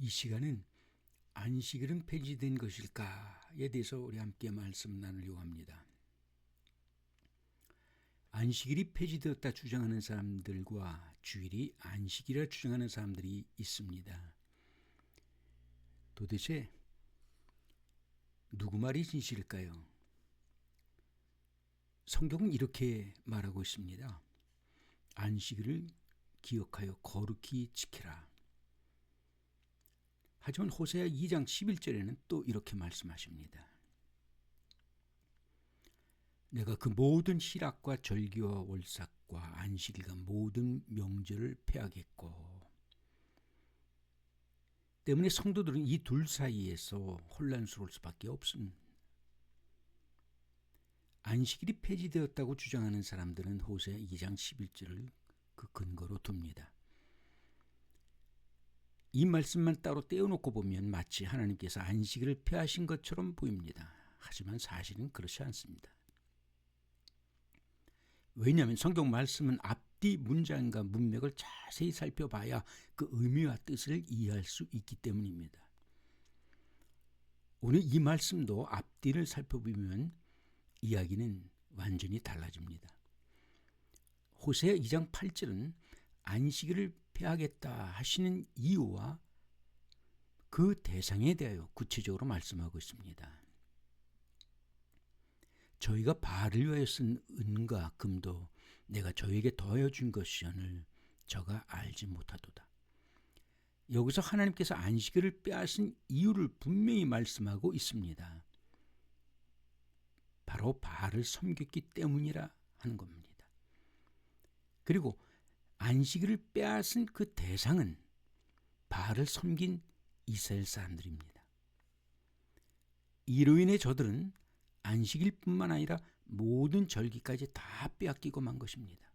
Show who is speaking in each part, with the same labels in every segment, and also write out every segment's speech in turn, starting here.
Speaker 1: 이 시간은 안식일은 폐지된 것일까에 대해서 우리 함께 말씀 나누려고 합니다. 안식일이 폐지되었다 주장하는 사람들과 주일이 안식이라 주장하는 사람들이 있습니다. 도대체 누구 말이 진실일까요? 성경은 이렇게 말하고 있습니다. 안식일을 기억하여 거룩히 지키라. 하지만 호세아 2장 11절에는 또 이렇게 말씀하십니다. 내가 그 모든 희락과 절기와 월삭과 안식일과 모든 명절을 폐하겠고 때문에 성도들은 이 둘 사이에서 혼란스러울 수밖에 없습니다. 안식일이 폐지되었다고 주장하는 사람들은 호세 2장 11절을 그 근거로 둡니다. 이 말씀만 따로 떼어놓고 보면 마치 하나님께서 안식일을 폐하신 것처럼 보입니다. 하지만 사실은 그렇지 않습니다. 왜냐하면 성경 말씀은 앞뒤 문장과 문맥을 자세히 살펴봐야 그 의미와 뜻을 이해할 수 있기 때문입니다. 오늘 이 말씀도 앞뒤를 살펴보면 이야기는 완전히 달라집니다. 호세아 2장 8절은 안식일을 폐하겠다 하시는 이유와 그 대상에 대하여 구체적으로 말씀하고 있습니다. 저희가 바알을 위하여 쓴 은과 금도 내가 저에게 더하여 준 것이오늘 저가 알지 못하도다. 여기서 하나님께서 안식일을 빼앗은 이유를 분명히 말씀하고 있습니다. 바로 바알을 섬겼기 때문이라 하는 겁니다. 그리고 안식일을 빼앗은 그 대상은 바알을 섬긴 이스라엘 사람들입니다. 이로 인해 저들은 안식일뿐만 아니라 모든 절기까지 다 빼앗기고 만 것입니다.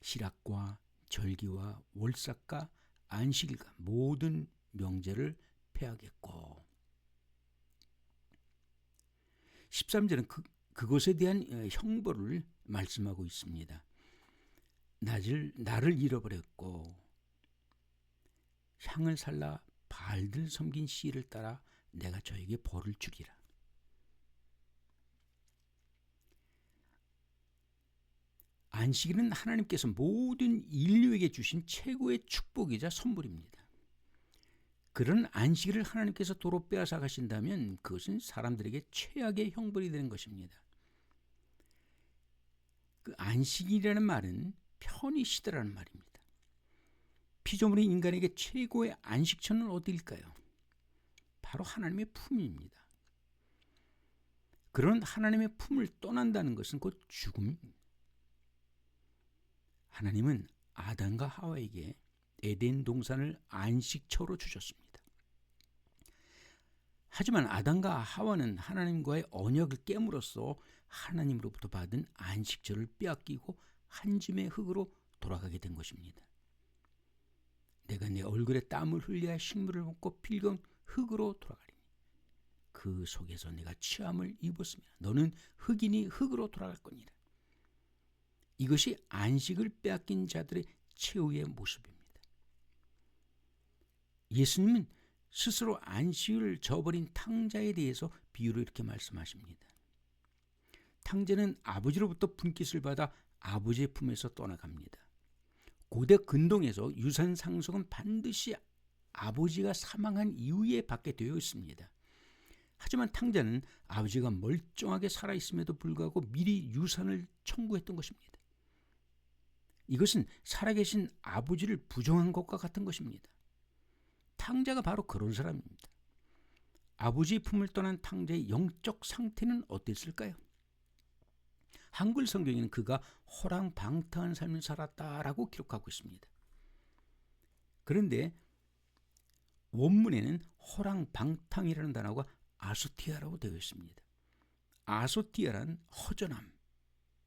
Speaker 1: 실학과 절기와 월삭과 안식일과 모든 명제를 폐하겠고 13절은 그, 그것에 대한 어, 형벌을 말씀하고 있습니다. 나를, 나를 잃어버렸고 향을 살라 발들 섬긴 씨를 따라 내가 저에게 벌을 주리라. 안식일은 하나님께서 모든 인류에게 주신 최고의 축복이자 선물입니다. 그런 안식일을 하나님께서 도로 빼앗아 가신다면 그것은 사람들에게 최악의 형벌이 되는 것입니다. 그 안식일이라는 말은 편히 쉬더라는 말입니다. 피조물인 인간에게 최고의 안식처는 어디일까요? 바로 하나님의 품입니다. 그런 하나님의 품을 떠난다는 것은 곧 죽음입니다. 하나님은 아담과 하와에게 에덴 동산을 안식처로 주셨습니다. 하지만 아담과 하와는 하나님과의 언약을 깨물어서 하나님으로부터 받은 안식처를 빼앗기고 한 줌의 흙으로 돌아가게 된 것입니다. 내가 내 얼굴에 땀을 흘려야 식물을 먹고 필건 흙으로 돌아가리니 그 속에서 내가 취함을 입었으며 너는 흙이니 흙으로 돌아갈 거니라. 이것이 안식을 빼앗긴 자들의 최후의 모습입니다. 예수님은 스스로 안식을 저버린 탕자에 대해서 비유로 이렇게 말씀하십니다. 탕자는 아버지로부터 분깃을 받아 아버지의 품에서 떠나갑니다. 고대 근동에서 유산 상속은 반드시 아버지가 사망한 이후에 받게 되어 있습니다. 하지만 탕자는 아버지가 멀쩡하게 살아있음에도 불구하고 미리 유산을 청구했던 것입니다. 이것은 살아계신 아버지를 부정한 것과 같은 것입니다. 탕자가 바로 그런 사람입니다. 아버지의 품을 떠난 탕자의 영적 상태는 어땠을까요? 한글 성경에는 그가 호랑방탕한 삶을 살았다라고 기록하고 있습니다. 그런데 원문에는 호랑방탕이라는 단어가 아소티아라고 되어 있습니다. 아소티아란 허전함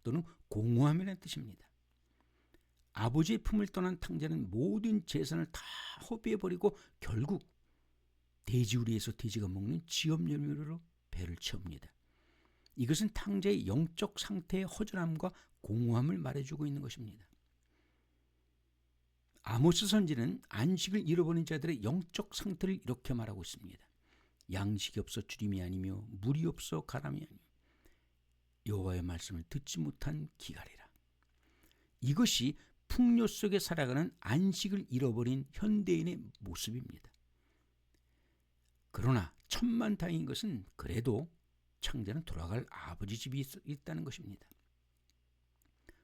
Speaker 1: 또는 공허함이라는 뜻입니다. 아버지의 품을 떠난 탕자는 모든 재산을 다 허비해버리고 결국 돼지우리에서 돼지가 먹는 지업열매로 배를 채웁니다. 이것은 탕자의 영적 상태의 허전함과 공허함을 말해주고 있는 것입니다. 아모스 선지는 안식을 잃어버린 자들의 영적 상태를 이렇게 말하고 있습니다. 양식이 없어 주림이 아니며 물이 없어 가람이 아니며 여호와의 말씀을 듣지 못한 기갈이라. 이것이 풍요 속에 살아가는 안식을 잃어버린 현대인의 모습입니다. 그러나 천만 다행인 것은 그래도 창자는 돌아갈 아버지 집이 있다는 것입니다.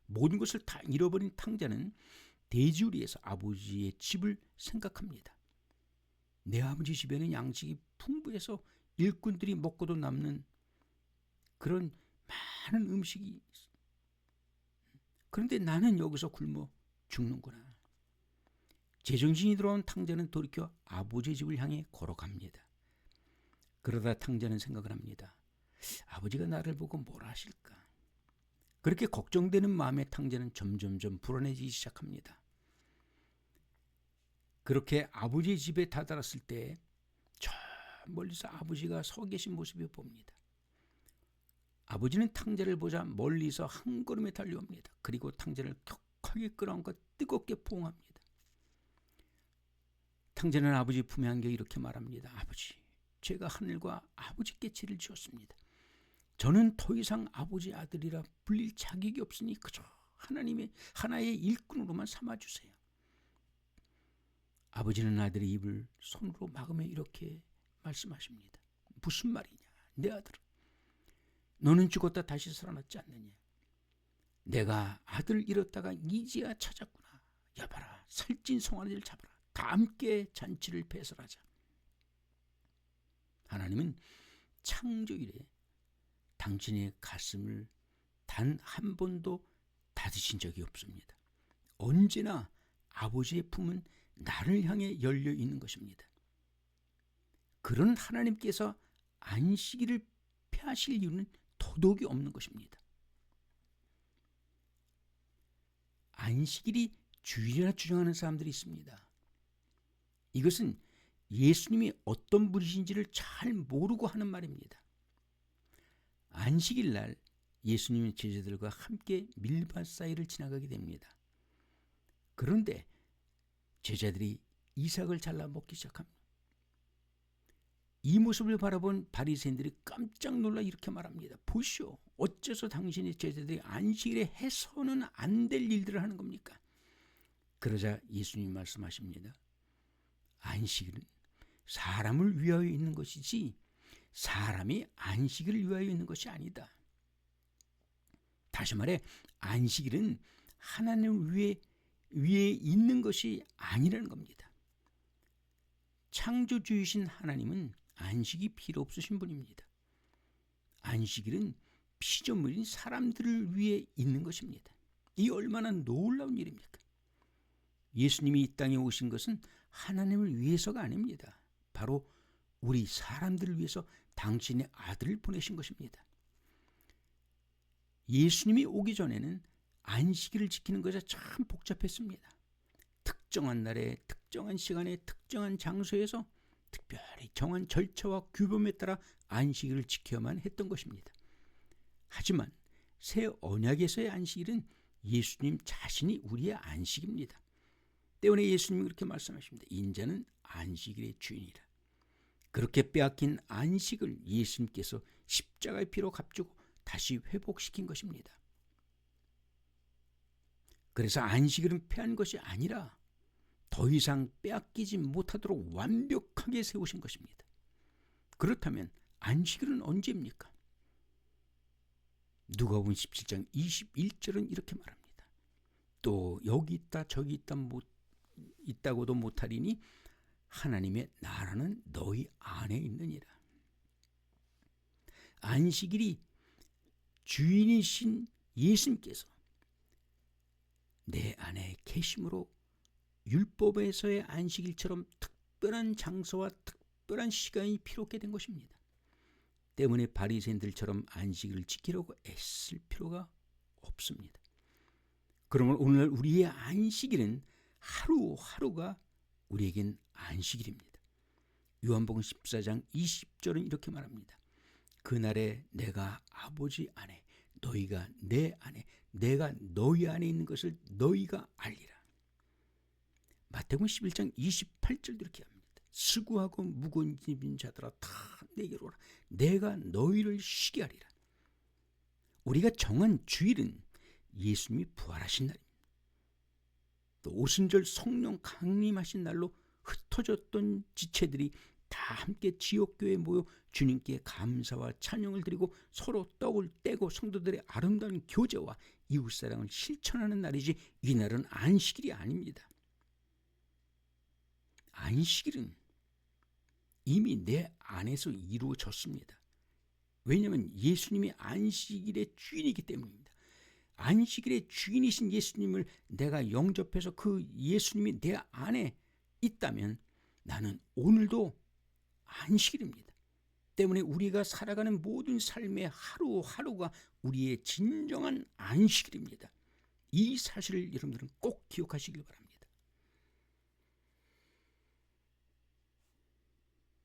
Speaker 1: 모든 것을 다 잃어버린 탕자는 대지우리에서 아버지의 집을 생각합니다. 내 아버지 집에는 양식이 풍부해서 일꾼들이 먹고도 남는 그런 많은 음식이 있어. 그런데 나는 여기서 굶어 죽는구나. 제정신이 들어온 탕자는 돌이켜 아버지 집을 향해 걸어갑니다. 그러다 탕자는 생각을 합니다. 아버지가 나를 보고 뭘 하실까? 그렇게 걱정되는 마음의 탕자는 점점점 불안해지기 시작합니다. 그렇게 아버지의 집에 다다랐을 때 저 멀리서 아버지가 서 계신 모습을 봅니다. 아버지는 탕자를 보자 멀리서 한 걸음에 달려옵니다. 그리고 탕자를 격하게 끌어안고 뜨겁게 포옹합니다. 탕자는 아버지 품에 안겨 이렇게 말합니다. 아버지, 제가 하늘과 아버지께 죄를 지었습니다. 저는 더 이상 아버지 아들이라 불릴 자격이 없으니 그저 하나님의 하나의 일꾼으로만 삼아 주세요. 아버지는 아들의 입을 손으로 막으며 이렇게 말씀하십니다. 무슨 말이냐? 내 아들. 너는 죽었다 다시 살아났지 않느냐? 내가 아들 잃었다가 이제야 찾았구나. 여봐라, 살찐 송아지를 잡아라. 다 함께 잔치를 배설하자. 하나님은 창조일에 당신의 가슴을 단 한 번도 닫으신 적이 없습니다. 언제나 아버지의 품은 나를 향해 열려 있는 것입니다. 그런 하나님께서 안식일을 폐하실 이유는 도덕이 없는 것입니다. 안식일이 주일이라 주장하는 사람들이 있습니다. 이것은 예수님이 어떤 분이신지를 잘 모르고 하는 말입니다. 안식일 날 예수님의 제자들과 함께 밀밭 사이를 지나가게 됩니다. 그런데 제자들이 이삭을 잘라 먹기 시작합니다. 이 모습을 바라본 바리새인들이 깜짝 놀라 이렇게 말합니다. 보시오. 어째서 당신의 제자들이 안식일에 해서는 안 될 일들을 하는 겁니까? 그러자 예수님 말씀하십니다. 안식일은 사람을 위하여 있는 것이지 사람이 안식일을 위하여 있는 것이 아니다. 다시 말해 안식일은 하나님 위에 위에 있는 것이 아니라는 겁니다. 창조주이신 하나님은 안식이 필요 없으신 분입니다. 안식일은 피조물인 사람들을 위해 있는 것입니다. 이 얼마나 놀라운 일입니까? 예수님이 이 땅에 오신 것은 하나님을 위해서가 아닙니다. 바로 우리 사람들을 위해서 당신의 아들을 보내신 것입니다. 예수님이 오기 전에는 안식일을 지키는 것이 참 복잡했습니다. 특정한 날에 특정한 시간에 특정한 장소에서 특별히 정한 절차와 규범에 따라 안식일을 지켜야만 했던 것입니다. 하지만 새 언약에서의 안식일은 예수님 자신이 우리의 안식입니다. 때문에 예수님이 그렇게 말씀하십니다. 인자는 안식일의 주인이라. 그렇게 빼앗긴 안식을 예수님께서 십자가의 피로 값주고 다시 회복시킨 것입니다. 그래서 안식일은 패한 것이 아니라 더 이상 빼앗기지 못하도록 완벽하게 세우신 것입니다. 그렇다면 안식일은 언제입니까? 누가복음 17장 21절은 이렇게 말합니다. 또 여기 있다 저기 있다 못 있다고도 못하리니 하나님의 나라는 너희 안에 있느니라. 안식일이 주인이신 예수님께서 내 안에 계심으로 율법에서의 안식일처럼 특별한 장소와 특별한 시간이 필요하게 된 것입니다. 때문에 바리새인들처럼 안식을 지키려고 애쓸 필요가 없습니다. 그러면 오늘 우리의 안식일은 하루하루가 우리에겐 안식일입니다. 요한복음 14장 20절은 이렇게 말합니다. 그날에 내가 아버지 안에 너희가 내 안에 내가 너희 안에 있는 것을 너희가 알리라. 마태복음 11장 28절도 이렇게 합니다. 수고하고 무거운 짐진 자들아 다 내게로 오라. 내가 너희를 쉬게 하리라. 우리가 정한 주일은 예수님이 부활하신 날입니다. 또 오순절 성령 강림하신 날로 흩어졌던 지체들이 다 함께 지옥교회에 모여 주님께 감사와 찬양을 드리고 서로 떡을 떼고 성도들의 아름다운 교제와 이웃사랑을 실천하는 날이지 이 날은 안식일이 아닙니다. 안식일은 이미 내 안에서 이루어졌습니다. 왜냐하면 예수님이 안식일의 주인이기 때문입니다. 안식일의 주인이신 예수님을 내가 영접해서 그 예수님이 내 안에 있다면 나는 오늘도 안식일입니다. 때문에 우리가 살아가는 모든 삶의 하루하루가 우리의 진정한 안식일입니다. 이 사실을 여러분들은 꼭 기억하시길 바랍니다.